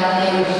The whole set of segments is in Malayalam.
Hallelujah.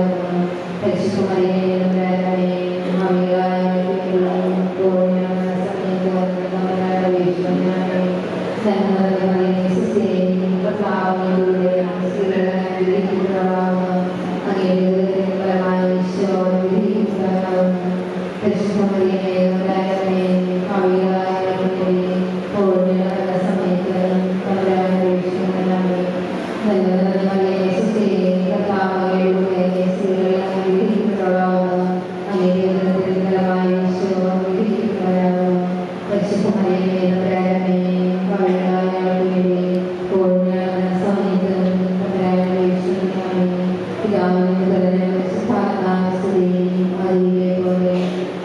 സ്ത്രീയും അതിലെ പോലെ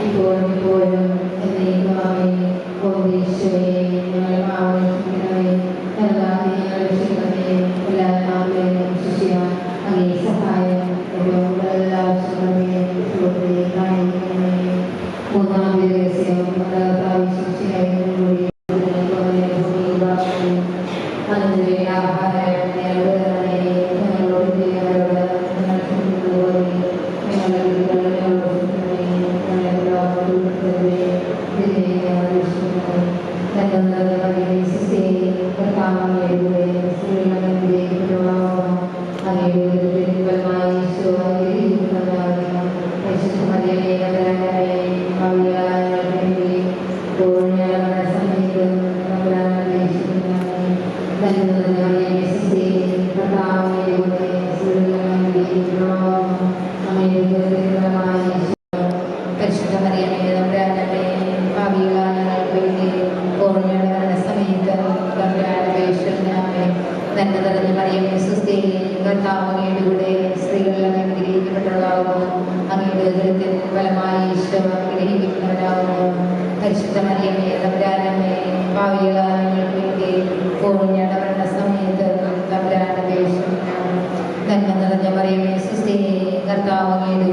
ഇപ്പോഴും ഇപ്പോഴും എന്നേക്കുമായി ഒന്നീശ്വരയെ ഞങ്ങളെ ആവശ്യത്തിനായി നൽകാതെ ഞങ്ങൾ രക്ഷിക്കണമേ എല്ലാ നാമേയും അങ്ങേ സഹായം ഏറ്റവും എല്ലാ ആവശ്യങ്ങളെ കാണിക്കണമേ മൂന്നാം ദിവസം ശിഷ്യായി അതിന്റെ ആഹാരം സുസ്ഥി പരിശുദ്ധ മറിയമേ നമ്മുടെ അന്നത്തെ ഭാവികളായ ഞങ്ങൾക്ക് വേണ്ടി ഓർമ്മയുടെ മരണസമയത്ത് നമ്മുടെ അപേക്ഷനാമേ നന്മ നിറഞ്ഞ മറിയമേ സുസ്ഥി കർത്താവ് അങ്ങയുടെ കൂടെ സ്ത്രീകളിൽ അനുഗ്രഹിക്കപ്പെട്ടവളാകുന്നു അങ്ങയുടെ ഹൃദയത്തിൽ ഫലമായി ഈശോ അനുഗ്രഹിക്കപ്പെട്ടവരാകുന്നു. പരിശുദ്ധ മറിയമേ നമ്മുടെ അന്നമേ ഭാവികളായ ഞങ്ങൾക്ക് വേണ്ടി ഓർമ്മയുടെ സമയത്ത് അപേക്ഷനാമേ നന്മ നിറഞ്ഞ മറിയമേ സുസ്ഥി കർത്താവ് അങ്ങയുടെ